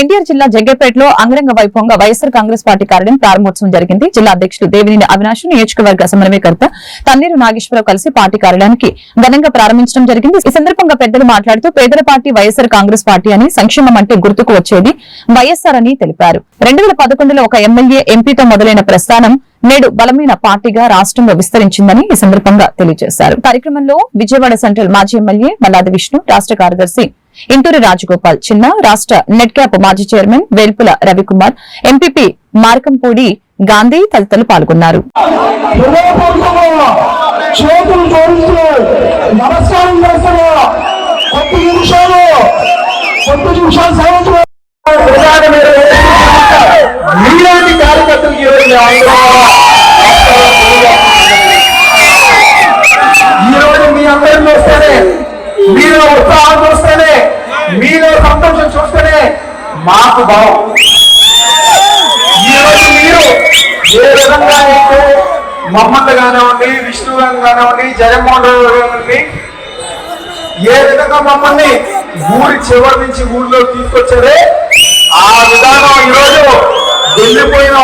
ఎన్టీఆర్ జిల్లా జగ్గపేటలో అంగరంగ వైభవంగా వైఎస్ఆర్ కాంగ్రెస్ పార్టీ కార్యాలయం ప్రారంభోత్సవం జరిగింది. జిల్లా అధ్యక్షులు దేవినేని అవినాష్ నియోజకవర్గ సమన్వయకర్త తన్నీరు నాగేశ్వరరావు కలిసి పార్టీ కార్యాలయానికి ఘనంగా ప్రారంభించడం జరిగింది. ఈ సందర్భంగా పెద్దలు మాట్లాడుతూ పేదల పార్టీ వైఎస్ఆర్ కాంగ్రెస్ పార్టీ అని సంక్షేమం అంటే గుర్తుకు వచ్చేది వైఎస్ఆర్ అని తెలిపారు. రెండు వేల పదకొండులో ఒక ఎమ్మెల్యే ఎంపీతో మొదలైన ప్రస్థానం నేడు బలమైన పార్టీగా రాష్ట్రంలో విస్తరించిందని ఈ సందర్భంగా తెలియజేశారు. కార్యక్రమంలో విజయవాడ సెంట్రల్ మాజీ ఎమ్మెల్యే మల్లాది విష్ణు రాష్ట కార్యదర్శి ఇంటూరి రాజగోపాల్ చిన్న రాష్ట్ర నెట్ క్యాప్ మాజీ చైర్మన్ వేల్పుల రవికుమార్ ఎంపీపీ మార్కంపూడి గాంధీ తదితరులు పాల్గొన్నారు. హృదయపూర్వకంగా చేతులు జోడిస్తూ నమస్కారం చేస్తున్నా. కొద్ది నిమిషాలు. కొద్ది నిమిషాలు సాయంత్రం మీలాంటి కార్యకర్తలు ఈరోజు ఈరోజు మీ అందరిని చూస్తేనే మీలో ఉత్సాహం చూస్తేనే మీలో సంతోషం చూస్తేనే మాకు భావం మీరు ఏ విధంగా అయితే మమ్మల్ని కానివ్వండి విష్ణు కానివ్వండి జగన్మోహన్ రావు కానివ్వండి ఏ విధంగా మమ్మల్ని ఊరి చివరి నుంచి ఊళ్ళో తీసుకొచ్చారే ఆ విధానం ఈరోజు వెళ్ళిపోయిన